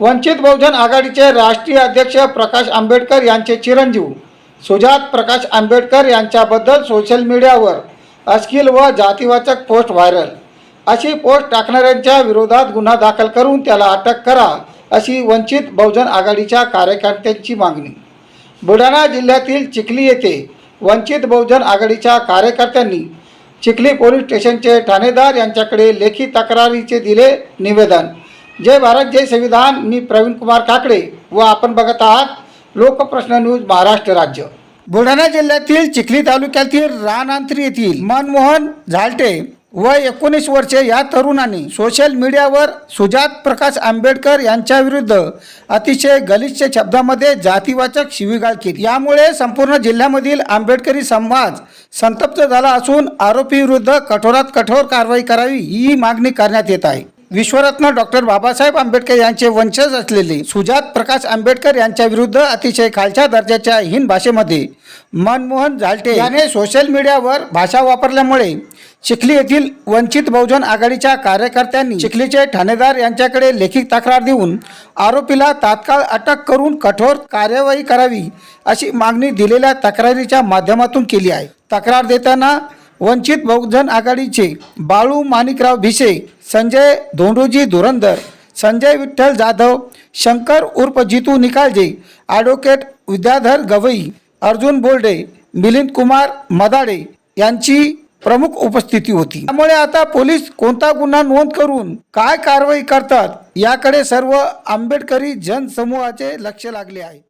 वंचित बहुजन आघाडीचे राष्ट्रीय अध्यक्ष प्रकाश आंबेडकर यांचे चिरंजीव सुजात प्रकाश आंबेडकर यांच्याबद्दल सोशल मीडियावर अश्लील व जातीवाचक पोस्ट व्हायरल अशी पोस्ट टाकणाऱ्यांच्या विरोधात गुन्हा दाखल करून त्याला अटक करा अशी वंचित बहुजन आघाडीच्या कार्यकर्त्यांची मागणी. बुलढाणा जिल्ह्यातील चिखली येथे वंचित बहुजन आघाडीच्या कार्यकर्त्यांनी चिखली पोलीस स्टेशनचे ठाणेदार यांच्याकडे लेखी तक्रारीचे दिले निवेदन. जय भारत जय संविधान. मी प्रवीण कुमार काकडे व आपण बघत आहात लोकप्रश्न न्यूज महाराष्ट्र राज्य. बुलढाणा जिल्ह्यातील चिखली तालुक्यातील रानांत्री येथील मनमोहन झालटे व एकोणीस वर्षे या तरुणाने सोशल मीडियावर सुजात प्रकाश आंबेडकर यांच्या विरुद्ध अतिशय गलिच्छ शब्दामध्ये जातीवाचक शिवीगाळ केली. यामुळे संपूर्ण जिल्ह्यामधील आंबेडकरी समाज संतप्त झाला असून आरोपीविरुद्ध कठोरात कठोर कारवाई करावी ही मागणी करण्यात येत आहे. विश्वरत्न डॉक्टर बाबासाहेब आंबेडकर यांचे वंशज असलेले सुजात प्रकाश आंबेडकर यांच्या विरुद्ध अतिशय खालच्या दर्जाच्या हिंद भाषेमध्ये मनमोहन झालटे याने सोशल मीडियावर भाषा वापरल्यामुळे चिखली येथील वंचित बहुजन आघाडीच्या कार्यकर्त्यांनी चिखलीचे ठाणेदार यांच्याकडे लेखी तक्रार देऊन आरोपीला तात्काळ अटक करून कठोर कार्यवाही करावी अशी मागणी दिलेल्या तक्रारीच्या माध्यमातून केली आहे. तक्रार देताना वंचित बहुजन आघाडीचे बाळू माणिकराव भिसे संजय धोंडोजी धुरंदर संजय विठ्ठल जाधव शंकर उर्फ जितू निकालजे ॲडव्होकेट विद्याधर गवई अर्जुन बोर्डे मिलिंद कुमार मदाडे यांची प्रमुख उपस्थिती होती. त्यामुळे आता पोलीस कोणता गुन्हा नोंद करून काय कारवाई करतात याकडे सर्व आंबेडकरी जनसमूहाचे लक्ष लागले आहे.